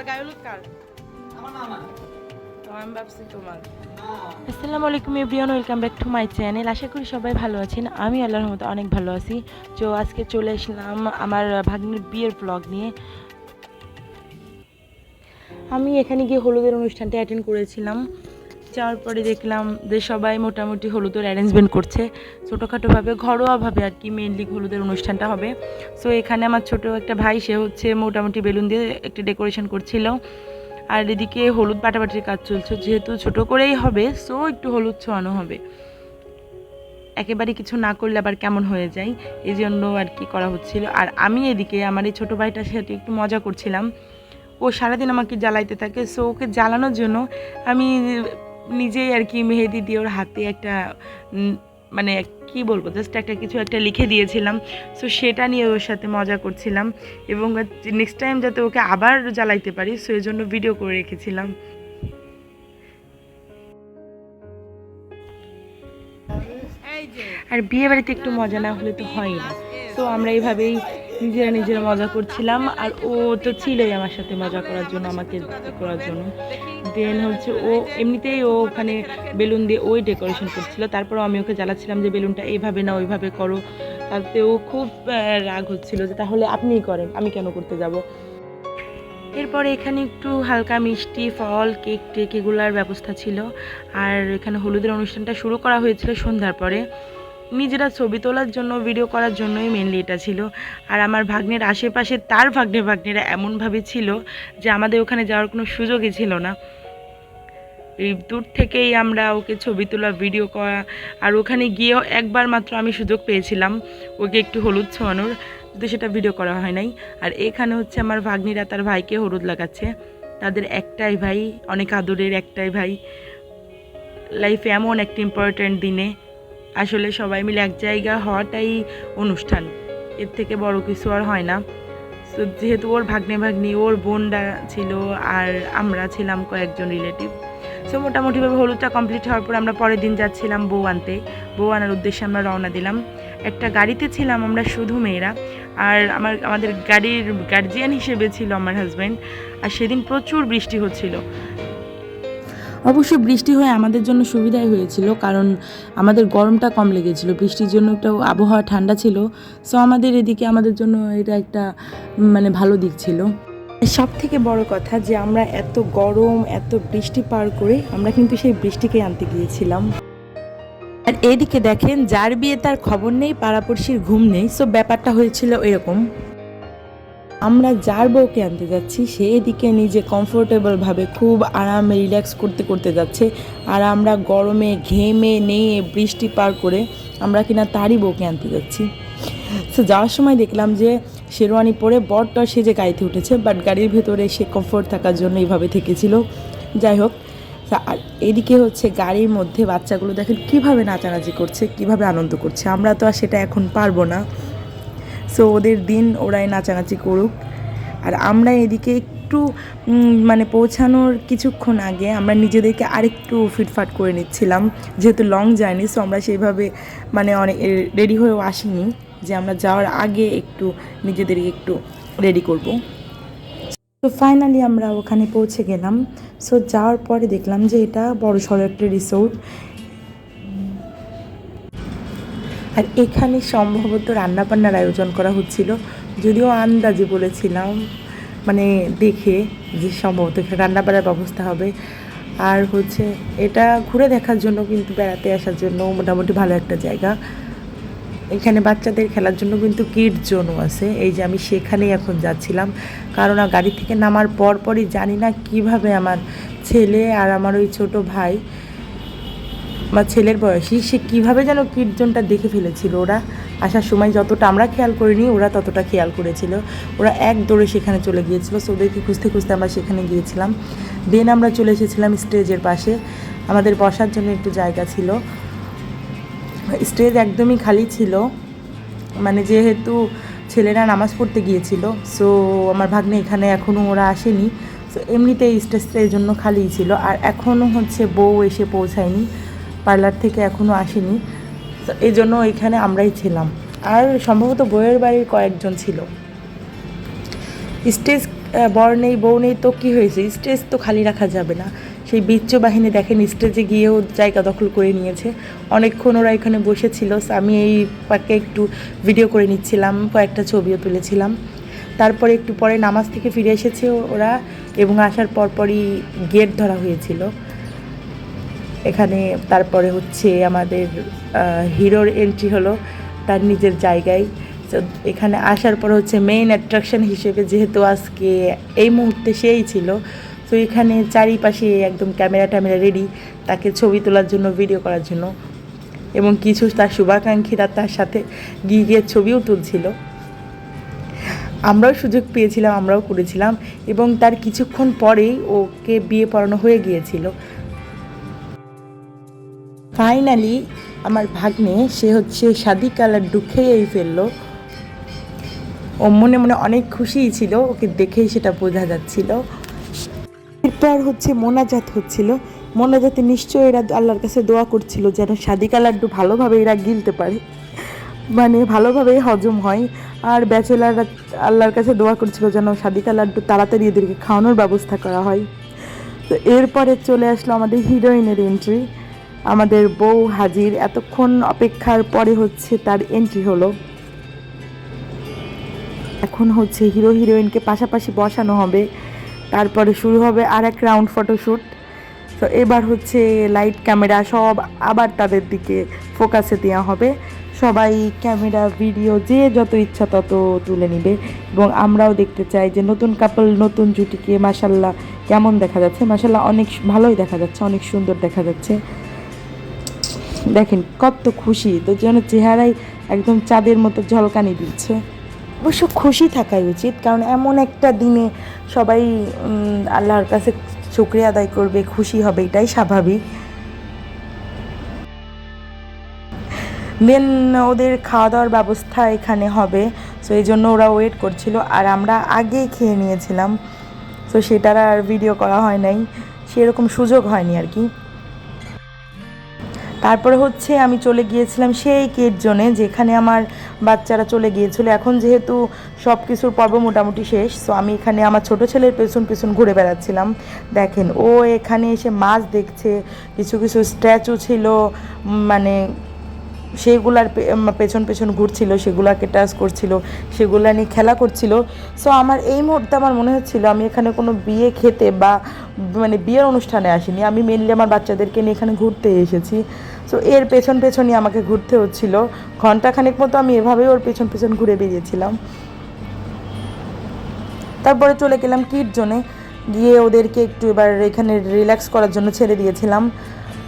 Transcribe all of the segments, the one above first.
কার গায়ে হলুদ কার? আমার না আমার আমি ভাবছি তোমার। আসসালামু আলাইকুম everyone welcome back to my channel. আশা করি সবাই ভালো আছেন। আমি আল্লাহর রহমতে অনেক ভালো আছি। তো আজকে চলে এসলাম আমার ভাগ্নির বিয়ের ব্লগ নিয়ে। আমি এখানে গিয়ে হলুদের অনুষ্ঠানটা অ্যাটেন্ড করেছিলাম। যাওয়ার পরে দেখলাম যে সবাই মোটামুটি হলুদের অ্যারেঞ্জমেন্ট করছে। ছোটোখাটোভাবে, ঘরোয়াভাবে আর কি মেনলি হলুদের অনুষ্ঠানটা হবে। সো এখানে আমার ছোট একটা ভাই, সে হচ্ছে মোটামুটি বেলুন দিয়ে একটা ডেকোরেশন করছিল। আর এদিকে হলুদ পাটাপাটির কাজ চলছে, যেহেতু ছোট করেই হবে সো একটু হলুদ ছোঁয়ানো হবে। একেবারে কিছু না করলে আবার কেমন হয়ে যায়? এই জন্য আর কি করা হচ্ছিল। আর আমি এদিকে আমার এই ছোটো ভাইটার সাথে একটু মজা করছিলাম। ও সারাদিন আমাকে জ্বালাইতে থাকে সো ওকে জ্বালানোর জন্য আমি নিজেই আর কি মেহেদি দিয়ে ওর হাতে একটা মানে কি বলব জাস্ট একটা কিছু একটা লিখে দিয়েছিলাম। সো সেটা নিয়ে ওর সাথে মজা করছিলাম এবং নেক্সট টাইম যাতে ওকে আবার জ্বালাইতে পারি সো এই জন্য ভিডিও করে রেখেছিলাম। আর বিয়ে বাড়িতে একটু মজা না হলে তো হয় না। তো আমরা এইভাবেই নিজেরা নিজেরা মজা করছিলাম, আর ও তো ছিলই আমার সাথে মজা করার জন্য, আমাকে করার জন্য। দেন হচ্ছে ও এমনিতেই ও ওখানে বেলুন দিয়ে ওই ডেকোরেশন করছিল, তারপর আমি ওকে জ্বালাচ্ছিলাম যে, বেলুনটা এইভাবে না ওইভাবে করো। তাতে ও খুব রাগ হচ্ছিল যে, তাহলে আপনিই করেন, আমি কেন করতে যাব? এরপরে এখানে একটু হালকা মিষ্টি, ফল, কেক টেক এগুলার ব্যবস্থা ছিল। আর এখানে হলুদের অনুষ্ঠানটা শুরু করা হয়েছিল সন্ধ্যার পরে। নিজেরা ছবি তোলার জন্য ভিডিও করার জন্যই মেনলি এটা ছিল। আর আমার ভাগ্নের আশেপাশে তার ভাগ্নে ভাগ্নেরা এমনভাবে ছিল যে আমাদের ওখানে যাওয়ার কোনো সুযোগই ছিল না। এই দূর থেকেই আমরা ওকে ছবি তোলা ভিডিও করা, আর ওখানে গিয়েও একবার মাত্র আমি সুযোগ পেয়েছিলাম ওকে একটু হলুদ ছোঁয়ানোর, কিন্তু সেটা ভিডিও করা হয় নাই। আর এখানে হচ্ছে আমার ভাগ্নিরা তার ভাইকে হলুদ লাগাচ্ছে। তাদের একটাই ভাই, অনেক আদরের একটাই ভাই। লাইফে এমন একটা ইম্পর্ট্যান্ট দিনে আসলে সবাই মিলে এক জায়গা হওয়াটাই অনুষ্ঠান। এর থেকে বড় কিছু আর হয় না। তো যেহেতু ওর ভাগ্নে ভাগ্নি ওর বোনরা ছিল আর আমরা ছিলাম কয়েকজন রিলেটিভ। সো মোটামুটিভাবে হলুদটা কমপ্লিট হওয়ার পর আমরা পরের দিন যাচ্ছিলাম বউ আনতে। বউ আনার উদ্দেশ্যে আমরা রওনা দিলাম। একটা গাড়িতে ছিলাম আমরা শুধু মেয়েরা। আর আমার, আমাদের গাড়ির গার্জিয়ান হিসেবে ছিল আমার হাজব্যান্ড আর সেদিন প্রচুর বৃষ্টি হচ্ছিল। অবশ্য বৃষ্টি হয়ে আমাদের জন্য সুবিধাই হয়েছিল, কারণ আমাদের গরমটা কম লেগেছিল। বৃষ্টির জন্য একটু আবহাওয়া ঠান্ডা ছিল সো আমাদের এদিকে আমাদের জন্য এটা একটা মানে ভালো দিক ছিল। সব থেকে বড় কথা যে আমরা এত গরম, এত বৃষ্টি পার করে আমরা কিন্তু সেই বৃষ্টিকে আনতে গিয়েছিলাম। আর এদিকে দেখেন, যার বিয়ে তার খবর নেই, পাড়াপড়শির ঘুম নেই সো ব্যাপারটা হয়েছিল এরকম। আমরা যার বউকে আনতে যাচ্ছি, সে এদিকে নিজে কমফোর্টেবলভাবে খুব আরামে রিল্যাক্স করতে করতে যাচ্ছে। আর আমরা গরমে ঘেমে নেয়ে বৃষ্টি পার করে আমরা কিনা তারই বউকে আনতে যাচ্ছি। তো যাওয়ার সময় দেখলাম যে শেরওয়ানি পরে বরটা সেজে গাড়িতে উঠেছে বাট গাড়ির ভেতরে সে কমফোর্ট থাকার জন্য এইভাবে থেকেছিল। যাই হোক আর এদিকে হচ্ছে গাড়ির মধ্যে বাচ্চাগুলো দেখেন কীভাবে নাচানাচি করছে, কীভাবে আনন্দ করছে। আমরা তো আর সেটা এখন পারব না। সো ওদের দিন ওরাই নাচানাচি করুক। আর আমরা এদিকে একটু মানে পৌঁছানোর কিছুক্ষণ আগে আমরা নিজেদেরকে আরেকটু ফিটফাট করে নিচ্ছিলাম। যেহেতু লং জার্নি সো আমরা সেইভাবে মানে অনেক রেডি হয়েও আসিনি যে আমরা যাওয়ার আগে একটু নিজেদেরকে একটু রেডি করব। তো ফাইনালি আমরা ওখানে পৌঁছে গেলাম। সো যাওয়ার পরে দেখলাম যে এটা বড় সড়ো একটা রিসোর্ট আর এখানে সম্ভবত রান্নাবান্নার আয়োজন করা হচ্ছিল। যদিও আন্দাজে বলেছিলাম মানে দেখে যে সম্ভবত এখানে রান্নাবান্নার ব্যবস্থা হবে। আর হচ্ছে এটা ঘুরে দেখার জন্য কিন্তু বেড়াতে আসার জন্য মোটামুটি ভালো একটা জায়গা। এখানে বাচ্চাদের খেলার জন্য কিন্তু কিড জোনও আছে। এই যে আমি সেখানেই এখন যাচ্ছিলাম। কারণ গাড়ি থেকে নামার পর পরই জানি না কীভাবে আমার ছেলে আর আমার ওই ছোট ভাই আমার ছেলের বয়সী, সে কীভাবে যেন কীর্তনটা দেখে ফেলেছিল? ওরা আসার সময় যতটা আমরা খেয়াল করিনি, ওরা ততটা খেয়াল করেছিল। ওরা এক দৌড়ে সেখানে চলে গিয়েছিল। সো ওদেরকে খুঁজতে খুঁজতে আমরা সেখানে গিয়েছিলাম। দেন আমরা চলে এসেছিলাম স্টেজের পাশে। আমাদের বসার জন্য একটু জায়গা ছিল। স্টেজ একদমই খালি ছিল। মানে যেহেতু ছেলেরা নামাজ পড়তে গিয়েছিল, সো আমার ভাগ্নে এখানে এখনও ওরা আসেনি। সো এমনিতে এই স্টেজটা এই জন্য খালিই ছিল। আর এখনও হচ্ছে বউ এসে পৌঁছায়নি। পার্লার থেকে এখনও আসেনি। এই জন্য এখানে আমরাই ছিলাম। আর সম্ভবত বউয়ের বাড়ির কয়েকজন ছিল। স্টেজ বর নেই, বউ নেই, তো কী হয়েছে? স্টেজ তো খালি রাখা যাবে না। সেই বিচ্চ বাহিনী দেখেন, স্টেজে গিয়েও জায়গা দখল করে নিয়েছে। অনেকক্ষণ ওরা এখানে বসেছিল। আমি এই পাকে একটু ভিডিও করে নিচ্ছিলাম, কয়েকটা ছবিও তুলেছিলাম। তারপরে একটু পরে নামাজ থেকে ফিরে এসেছে ওরা এবং আসার পরপরই গেট ধরা হয়েছিল। এখানে তারপরে হচ্ছে আমাদের হিরোর এন্ট্রি হলো তার নিজের জায়গায়। এখানে আসার পর হচ্ছে মেইন অ্যাট্রাকশন হিসেবে যেহেতু আজকে এই মুহূর্তে সেই ছিল, তো এখানে চারিপাশে একদম ক্যামেরা ট্যামেরা রেডি তাকে ছবি তোলার জন্য ভিডিও করার জন্য। এবং কিছু তার শুভাকাঙ্ক্ষীরা তার সাথে গিয়ে গিয়ে ছবিও তুলছিল। আমরাও সুযোগ পেয়েছিলাম, আমরাও করেছিলাম এবং তার কিছুক্ষণ পরেই ওকে বিয়ে পড়ানো হয়ে গিয়েছিল। ফাইনালি আমার ভাগ্নে, সে হচ্ছে শাদি কালার খেয়েই ফেলল। ও মনে মনে অনেক খুশিই ছিল, ওকে দেখেই সেটা বোঝা যাচ্ছিল। এরপর হচ্ছে মোনাজাত হচ্ছিল। মোনাজাতে নিশ্চয়ই এরা আল্লাহর কাছে দোয়া করছিল যেন সাদিকা লাড্ডু ভালোভাবে এরা গিলতে পারে। মানে ভালোভাবে হজম হয়। আর ব্যাচেলাররা আল্লাহর কাছে দোয়া করছিল যেন সাদিকা লাড্ডু তাড়াতাড়ি এদেরকে খাওয়ানোর ব্যবস্থা করা হয়। তো এরপরে চলে আসলো আমাদের হিরোইনের এন্ট্রি আমাদের বউ হাজির। এতক্ষণ অপেক্ষার পরে হচ্ছে তার এন্ট্রি হলো। এখন হচ্ছে হিরো হিরোইনকে পাশাপাশি বসানো হবে। তারপরে শুরু হবে আর এক রাউন্ড ফটোশ্যুট তো এবার হচ্ছে লাইট ক্যামেরা সব আবার তাদের দিকে ফোকাসে দেওয়া হবে। সবাই ক্যামেরা ভিডিও যে যত ইচ্ছা তত তুলে নিবে। এবং আমরাও দেখতে চাই যে নতুন কাপল নতুন জুটিকে মাসাল্লাহ কেমন দেখা যাচ্ছে। মাসাল্লাহ অনেক ভালোই দেখা যাচ্ছে, অনেক সুন্দর দেখা যাচ্ছে। দেখেন, কত খুশি। তো যেন চেহারাই একদম চাঁদের মতো ঝলকানি দিচ্ছে। অবশ্য খুশি থাকাই উচিত, কারণ এমন একটা দিনে সবাই আল্লাহর কাছে শুক্রিয়া আদায় করবে, খুশি হবে, এটাই স্বাভাবিক। দেন ওদের খাওয়া দাওয়ার ব্যবস্থা এখানে হবে। সো এই জন্য ওরা ওয়েট করছিল। আর আমরা আগেই খেয়ে নিয়েছিলাম। তো সেটার আর ভিডিও করা হয় নাই। সেরকম সুযোগ হয়নি আর কি। তারপরে হচ্ছে আমি চলে গিয়েছিলাম সেই কেট জোনে, যেখানে আমার বাচ্চারা চলে গিয়েছিল। এখন যেহেতু সব কিছুর পর্ব মোটামুটি শেষ সো আমি এখানে আমার ছোট ছেলের পেছন পেছন ঘুরে বেড়াচ্ছিলাম। দেখেন, ও এখানে এসে মাছ দেখছে, কিছু কিছু স্ট্যাচু ছিল মানে উম, পেছন পেছন ঘুরছিল সেগুলাকে টাচ করছিল সেগুলা নিয়ে খেলা করছিল। সো আমার এই মুহূর্তে আমার মনে হচ্ছিল আমি এখানে কোনো বিয়ে খেতে বা মানে বিয়ের অনুষ্ঠানে আসিনি। আমি মেনলি আমার বাচ্চাদেরকে নিয়ে এখানে ঘুরতে এসেছি। সো এর পেছন পেছনই আমাকে ঘুরতে হচ্ছিল। ঘন্টাখানেক মতো আমি এভাবেই ওর পেছন পেছন ঘুরে বেরিয়েছিলাম তারপরে চলে গেলাম কিট জোনে গিয়ে ওদেরকে একটু এবার এখানে রিল্যাক্স করার জন্য ছেড়ে দিয়েছিলাম।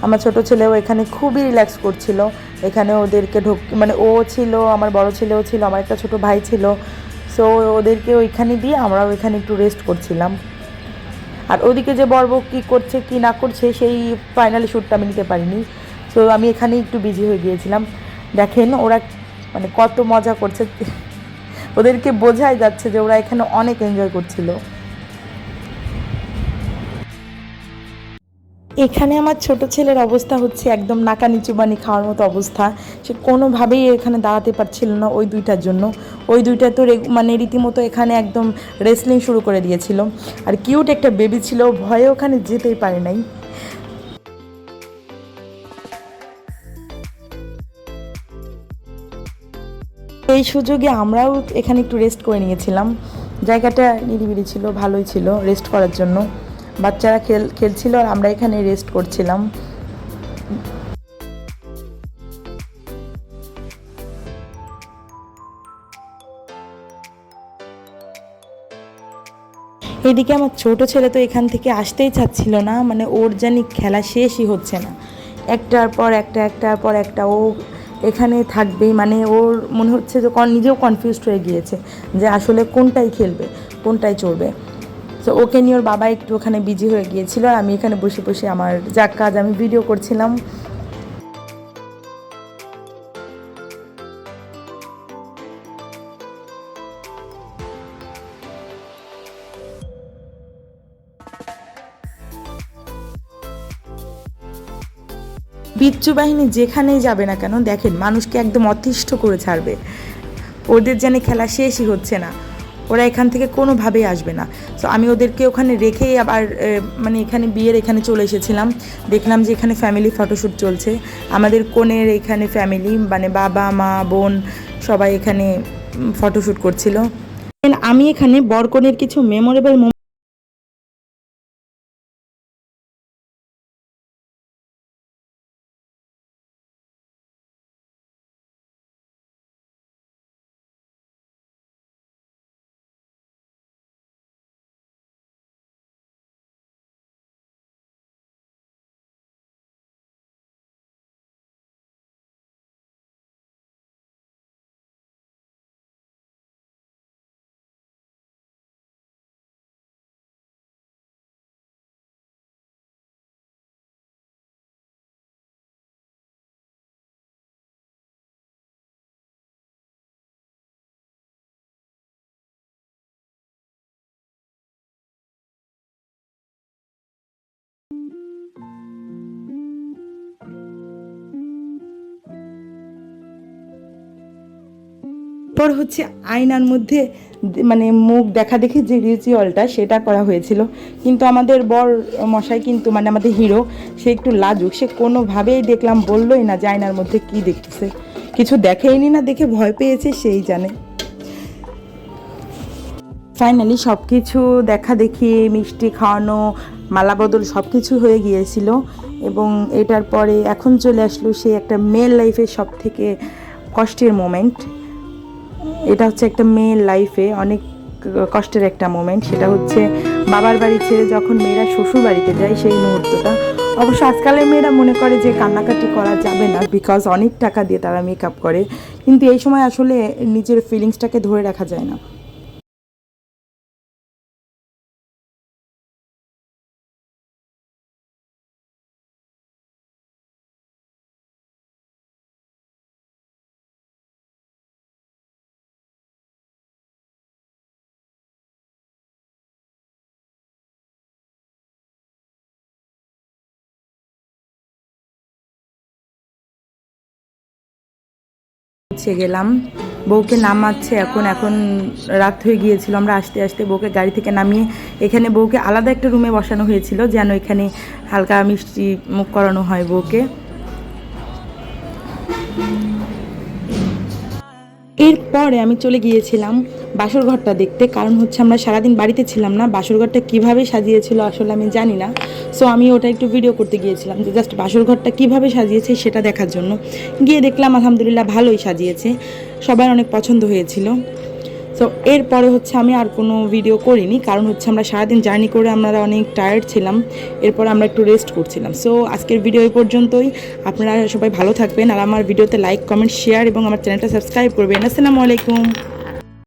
আমার ছোট ছেলেও এখানে খুবই রিল্যাক্স করছিল। এখানে ওদেরকে ঢোক মানে ও ছিল, আমার বড় ছেলেও ছিল, আমার একটা ছোট ভাই ছিল। সো ওদেরকে ওইখানে দিয়ে আমরাও ওইখানে একটু রেস্ট করছিলাম। আর ওদিকে যে বর্ব কী করছে, কি না করছে, সেই ফাইনালি শ্যুটটা আমি নিতে পারিনি। সো আমি এখানে একটু বিজি হয়ে গিয়েছিলাম। দেখেন ওরা মানে কত মজা করছে। ওদেরকে বোঝাই যাচ্ছে যে ওরা এখানে অনেক এনজয় করছিল। এখানে আমার ছোট ছেলের অবস্থা হচ্ছে একদম নাকা নিচু বানি খাওয়ার মতো অবস্থা। সে কোনোভাবেই এখানে দাঁড়াতে পারছিল না ওই দুইটার জন্য। ওই দুইটা তো মানে রীতিমতো এখানে একদম রেসলিং শুরু করে দিয়েছিল। আর কিউট একটা বেবি ছিল, ভয়ে ওখানে যেতেই পারে নাই। এই সুযোগে আমরাও এখানে একটু রেস্ট করে নিয়েছিলাম। জায়গাটা নিরিবিলি ছিল, ভালোই ছিল রেস্ট করার জন্য। বাচ্চারা খেল খেলছিল আর আমরা এখানে রেস্ট করছিলাম। এদিকে আমার ছোট ছেলে তো এখান থেকে আসতেই চাচ্ছিল না মানে ওর জানি খেলা শেষই হচ্ছে না। একটার পর একটা, একটার পর একটা, ও এখানে থাকবেই মানে ওর মনে হচ্ছে যে নিজেও কনফিউজড হয়ে গিয়েছে যে আসলে কোনটাই খেলবে, কোনটাই চড়বে সো ওকে নিয়ে ওর বাবা একটু ওখানে বিজি হয়ে গিয়েছিল আর আমি এখানে বসে বসে আমার যা কাজ আমি ভিডিও করছিলাম। বিচ্ছু বাহিনী যেখানেই যাবে না কেন, দেখেন মানুষকে একদম অতিষ্ঠ করে ছাড়বে। ওদের যেন খেলা শেষই হচ্ছে না। ওরা এখান থেকে কোনোভাবেই আসবে না। তো আমি ওদেরকে ওখানে রেখেই আবার মানে এখানে বিয়ের এখানে চলে এসেছিলাম। দেখলাম যে এখানে ফ্যামিলি ফটোশ্যুট চলছে। আমাদের কোণের এখানে ফ্যামিলি মানে বাবা, মা, বোন সবাই এখানে ফটোশ্যুট করছিল। আমি এখানে বরকনের কিছু মেমোরেবল পর হচ্ছে আয়নার মধ্যে মানে মুখ দেখা দেখি যে রিচুয়ালটা সেটা করা হয়েছিল। কিন্তু আমাদের বর মশাই কিন্তু মানে আমাদের হিরো সে একটু লাজুক। সে কোনোভাবেই দেখলাম বললোই না যে আয়নার মধ্যে কি দেখতেছে। কিছু দেখেইনি না, দেখে ভয় পেয়েছে, সেই জানে। ফাইনালি সব কিছু দেখা দেখি, মিষ্টি খাওয়ানো, মালা বদল সব কিছু হয়ে গিয়েছিল। এবং এটার পরে এখন চলে আসলো সে একটা মেল লাইফের সব থেকে কষ্টের মোমেন্ট এটা হচ্ছে একটা মেয়ের লাইফে অনেক কষ্টের একটা মোমেন্ট সেটা হচ্ছে বাবার বাড়ি ছেড়ে যখন মেয়েরা শ্বশুর বাড়িতে যায় সেই মুহূর্তটা। অবশ্য আজকালের মেয়েরা মনে করে যে কান্নাকাটি করা যাবে না বিকজ অনেক টাকা দিয়ে তারা মেকআপ করে। কিন্তু এই সময় আসলে নিজের ফিলিংসটাকে ধরে রাখা যায় না। হচ্ছে গেলাম। বউকে নামাচ্ছে এখন এখন রাত হয়ে গিয়েছিল। আমরা আসতে আসতে বউকে গাড়ি থেকে নামিয়ে এখানে বউকে আলাদা একটা রুমে বসানো হয়েছিল, যেন এখানে হালকা মিষ্টি মুখ করানো হয় বউকে। এরপরে আমি চলে গিয়েছিলাম। বাসর ঘরটা দেখতে। কারণ হচ্ছে আমরা সারাদিন বাড়িতে ছিলাম না বাসর ঘরটা কীভাবে সাজিয়েছিল আসলে আমি জানি না। সো আমি ওটা একটু ভিডিও করতে গিয়েছিলাম যে জাস্ট বাসর ঘরটা কীভাবে সাজিয়েছে সেটা দেখার জন্য। গিয়ে দেখলাম, আলহামদুলিল্লাহ ভালোই সাজিয়েছে। সবার অনেক পছন্দ হয়েছিল। সো এরপরে হচ্ছে আমি আর কোনো ভিডিও করিনি। কারণ হচ্ছে আমরা সারাদিন জার্নি করে আমরা অনেক টায়ার্ড ছিলাম। এরপর আমরা একটু রেস্ট করছিলাম। সো আজকের ভিডিও এই পর্যন্তই। আপনারা সবাই ভালো থাকবেন। আর আমার ভিডিওতে লাইক কমেন্ট শেয়ার এবং আমার চ্যানেলটা সাবস্ক্রাইব করবেন। আসসালামু আলাইকুম।